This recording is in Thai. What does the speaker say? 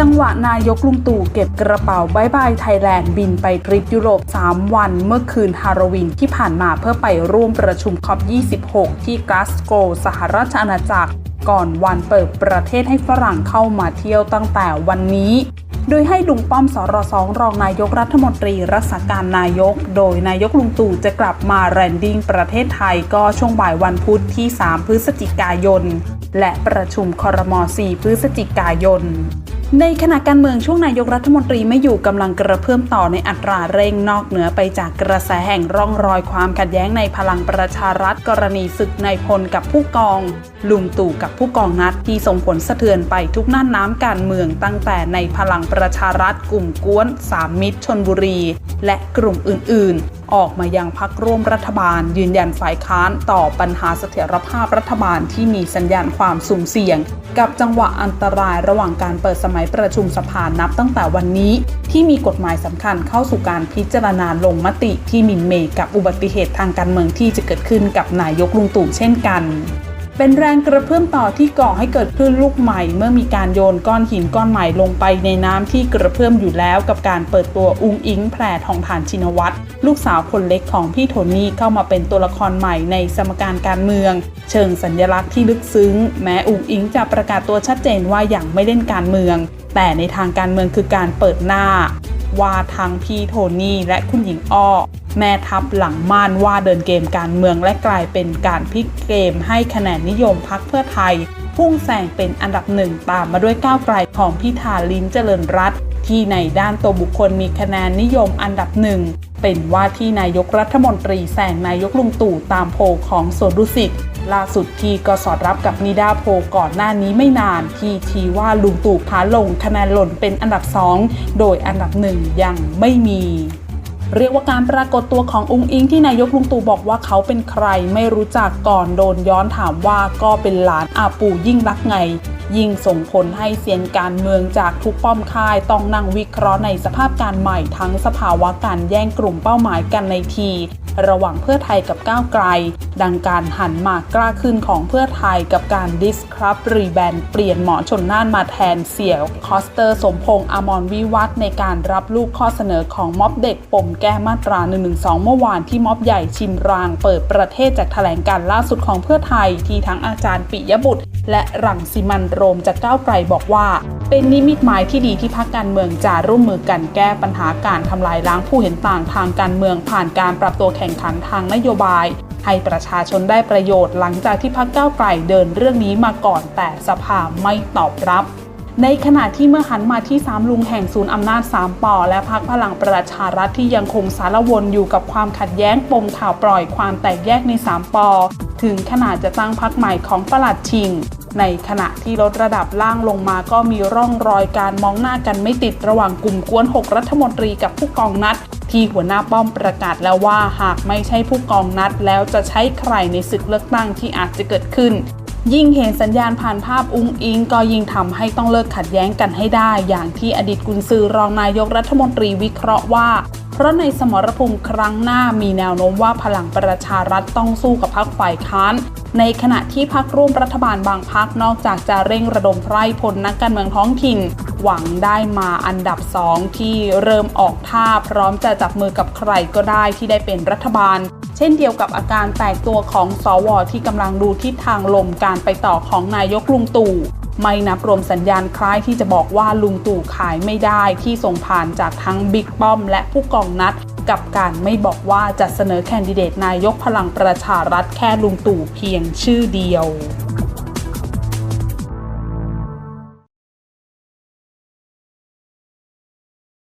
จังหวะนายกลุงตู่เก็บกระเป๋าบายบายไทยแลนด์บินไปทริปยุโรป 3 วันเมื่อคืนฮาโลวีนที่ผ่านมาเพื่อไปร่วมประชุมคอป26 ที่กลาสโกสหราชอาณาจักร ก่อนวันเปิดประเทศให้ฝรั่งเข้ามาเที่ยวตั้งแต่วันนี้ โดยให้ลุงป้อมสรสองรองนายกรัฐมนตรีรักษาการนายก โดยนายกลุงตู่จะกลับมาแรนดิ้งประเทศไทยก็ช่วงบ่ายวันพุธที่ 3 พฤศจิกายน และประชุมคอรมอ4พฤศจิกายน ในขณะการเมืองช่วงนายกรัฐมนตรีไม่อยู่กำลังกระเพื่อมต่อในอัตราเร่งนอกเหนือไปจากกระแสแห่งร่องรอยความขัดแย้งในพลังประชารัฐกรณีศึกนายพลกับผู้กอง ลุงตู่กับผู้กองนัดที่ส่งผลสะเทือนไปทุกน่านน้ำการเมืองตั้งแต่ในพลังประชารัฐกลุ่มกวนสามมิตรชนบุรี และกลุ่มอื่น ๆออกมายังพักร่วมรัฐบาล ยืนยันฝ่ายค้านต่อปัญหาเสถียรภาพรัฐบาลที่มีสัญญาณความสุ่มเสี่ยง กับจังหวะอันตรายระหว่างการเปิดสมัยประชุมสภานับตั้งแต่วันนี้ ที่มีกฎหมายสำคัญเข้าสู่การพิจารณาลงมติที่มินเมกับอุบัติเหตุทางการเมืองที่จะเกิดขึ้นกับนายกลุงตู่เช่นกัน เป็นแรงกระเพื่อมต่อที่ก่อให้เกิดคลื่นลูกใหม่ เมื่อมีการโยนก้อนหินก้อนใหม่ลงไปในน้ำที่กระเพื่อมอยู่แล้วกับการเปิดตัวอุงอิงแพรทองทานชินวัตรลูกสาวคนเล็กของพี่โทนี่เข้ามาเป็นตัวละครใหม่ในสมการการเมือง เชิงสัญญลักษณ์ที่ลึกซึ้ง แม้อุงอิงจะประกาศตัวชัดเจนว่าอย่างไม่เล่นการเมือง แต่ในทางการเมืองคือการเปิดหน้า ว่าทั้งพี่โทนี่และคุณหญิงอ้อ แม่ทัพหลังม่านว่าเดินเกมการเมืองและกลายเป็นการพลิกเกมให้คะแนนนิยมพักเพื่อไทย พุ่งแซงเป็นอันดับหนึ่งตามมาด้วยก้าวไกลของพิธาลิ้มเจริญรัตน์ที่ในด้านตัวบุคคลมีคะแนนนิยมอันดับหนึ่งเป็นว่าที่นายกรัฐมนตรีแซงนายกลุงตู่ตามโพลของสวนดุสิตล่าสุดที่ก็สอดรับกับนิดาโพลก่อนหน้านี้ไม่นาน ที่ชี้ว่าลุงตู่ขาลงคะแนนหล่นเป็นอันดับสองโดยอันดับหนึ่งยังไม่มี เรียกว่าการปรากฏตัวขององค์อิงที่นายกลุงตู่บอกว่าเขาเป็นใครไม่รู้จักก่อนโดนย้อนถามว่าก็เป็นหลานอาปู่ยิ่งรักไง ยิ่งส่งผลให้เซียนการเมืองจากทุกป้อมค่ายต้องนั่งวิเคราะห์ในสภาพการใหม่ทั้งสภาวะการแย่งกลุ่มเป้าหมายกันในที ระหว่างเพื่อไทยกับก้าวไกล ดังการหันมากล้าขึ้นของเพื่อไทยกับการดิสครับรีแบนเปลี่ยนหมอชนน่านมาแทนเสี่ยวคอสเตอร์สมพงษ์อมรวิวัฒน์ในการรับลูกข้อเสนอของม็อบเด็กปมแก้มาตรา 112 เมื่อวานที่ม็อบใหญ่ชิมรางเปิดประเทศจากแถลงการล่าสุดของเพื่อไทยที่ทั้งอาจารย์ปิยบุตร และรังสิมันโรมจากก้าวไกลบอกว่า เป็นนิมิตหมายที่ดีที่พรรคการเมืองจะร่วมมือกันแก้ปัญหาการทำลายล้างผู้เห็นต่างทางการเมืองผ่านการปรับตัวแข่งขันทางนโยบาย ให้ประชาชนได้ประโยชน์หลังจากที่พรรคก้าวไกลเดินเรื่องนี้มาก่อนแต่สภาไม่ตอบรับในขณะที่เมื่อหันมาที่สามลุงแห่งศูนย์อำนาจสามปอและพักพลังประชารัฐที่ยังคงสารวนอยู่กับความขัดแย้งปมข่าวปล่อยความแตกแยกในสามปอ ถึงขนาดจะตั้งพักใหม่ของประหลัดชิง ในขณะที่ลดระดับล่างลงมาก็มีร่องรอยการมองหน้ากันไม่ติดระหว่างกลุ่มกวน 6 รัฐมนตรีกับผู้กองนัด ที่หัวหน้าป้อมประกาศแล้วว่าหากไม่ใช่ผู้กองนัดแล้วจะใช้ใครในศึกเลือกตั้งที่อาจจะเกิดขึ้นยิ่งเห็นสัญญาณผ่านภาพอุ้งอิงก็ยิ่งทำให้ต้องเลิกขัดแย้งกันให้ได้ อย่างที่อดีตกุนซือรองนายกรัฐมนตรีวิเคราะห์ว่า เพราะในสมรภูมิครั้งหน้ามีแนวโน้มว่าพลังประชารัฐต้องสู้กับพรรคฝ่ายค้าน ในขณะที่พรรคร่วมรัฐบาลบางพรรคนอกจากจะเร่งระดมไพร่พลนักการเมืองท้องถิ่น หวังได้มาอันดับสองที่เริ่มออกท่าพร้อมจะจับมือกับใครก็ได้ที่ได้เป็นรัฐบาล เช่นเดียวกับอาการแตกตัวของสวที่กำลังดูทิศทางลมการไปต่อของนายกลุงตู่ ไม่นับรวมสัญญาณคล้ายที่จะบอกว่าลุงตู่ขายไม่ได้ที่ส่งผ่านจากทั้งบิ๊กป้อมและผู้กองนัด กับการไม่บอกว่าจะเสนอแคนดิเดตนายกพลังประชารัฐแค่ลุงตู่เพียงชื่อเดียว